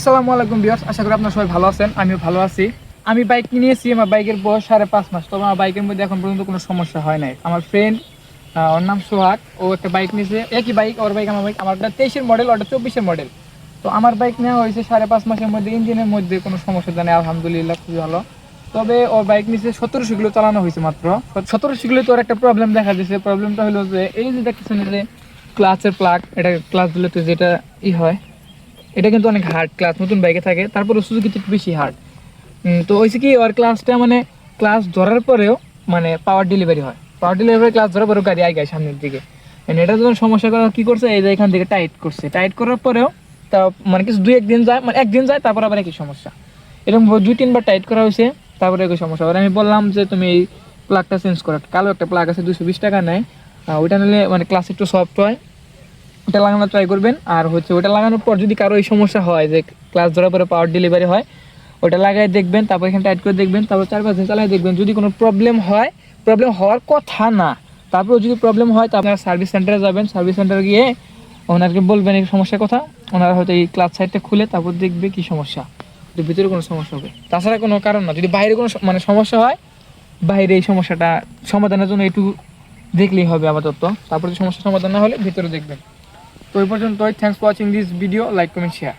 আসসালামু আলাইকুম বিয়ার্স আশা করি আপনারা সবাই ভালো আছেন, আমিও ভালো আছি। আমি বাইক কিনেছি আমার বাইকের বয়স সাড়ে পাঁচ মাস, তবে আমার বাইকের মধ্যে এখন পর্যন্ত কোনো সমস্যা হয় নাই। আমার ফ্রেন্ড ওর নাম সোহাগ, ও একটা বাইক নিয়েছে, একই বাইক ওর বাইক আমার বাইক আমার একটা তেইশের মডেল ওটা চব্বিশের মডেল তো আমার বাইক নেওয়া হয়েছে সাড়ে পাঁচ মাসের মধ্যে ইঞ্জিনের মধ্যে কোনো সমস্যা জানে, আলহামদুলিল্লাহ খুবই ভালো। তবে ওর বাইক নিচে সতেরোশো কিলো চালানো হয়েছে মাত্র। সতেরোশো কিলো তো ওর একটা প্রবলেম দেখা দিয়েছে প্রবলেমটা হলো যে, এই যে দেখতেছেন যে ক্লাচের প্লাগ এটা ক্লাচ দিলে তো যেটা ই হয় এটা কিন্তু অনেক হার্ড ক্লাস নতুন বাইকে থাকে তারপর তারপরে সুজুকিতে একটু বেশি হার্ড তো হয়েছে কি, ওর ক্লাসটা মানে ক্লাস ধরার পরেও মানে পাওয়ার ডেলিভারি হয়। পাওয়ার ডেলিভারি ক্লাস ধরার পরেও গাড়ি আগে সামনের দিকে। এটা যখন সমস্যা করা কি করছে? এই যে এখান থেকে টাইট করছে। টাইট করার পরেও তা মানে কিছু দুই একদিন যায় মানে একদিন যায়, তারপর আবার একই সমস্যা। এরকম দুই তিনবার টাইট করা হয়েছে, তারপরে একই সমস্যা। আর আমি বললাম যে, তুমি এই প্লাগটা চেঞ্জ করো। কালো একটা প্লাগ আছে দুশো বিশ টাকা নেয়। ওইটা নিলে মানে ক্লাস একটু সফট হয়। ওটা লাগানোর ট্রাই করবেন। আর হচ্ছে ওটা লাগানোর পর যদি কারও এই সমস্যা হয় যে ক্লাস ধরার পরে পাওয়ার ডেলিভারি হয়, ওটা লাগাই দেখবেন, তারপর এখানে টাইট করে দেখবেন, তারপর চার পাঁচ দিন চালাই দেখবেন। যদি কোনো প্রবলেম হয় প্রবলেম হওয়ার কথা না তারপর যদি প্রবলেম হয়, তো আপনারা সার্ভিস সেন্টারে যাবেন। সার্ভিস সেন্টারে গিয়ে ওনাকে বলবেন এই সমস্যার কথা। ওনারা হয়তো এই ক্লাস সাইডটা খুলে তারপর দেখবে কি সমস্যা ভিতরে কোনো সমস্যা হবে। তাছাড়া কোনো কারণ না, যদি বাইরে কোনো মানে সমস্যা হয়, বাইরে এই সমস্যাটা সমাধানের জন্য একটু দেখলেই হবে আপাতত। তারপর সমস্যা সমাধান না হলে ভিতরে দেখবেন। তো এই পর্যন্তই thanks for watching this video like comment share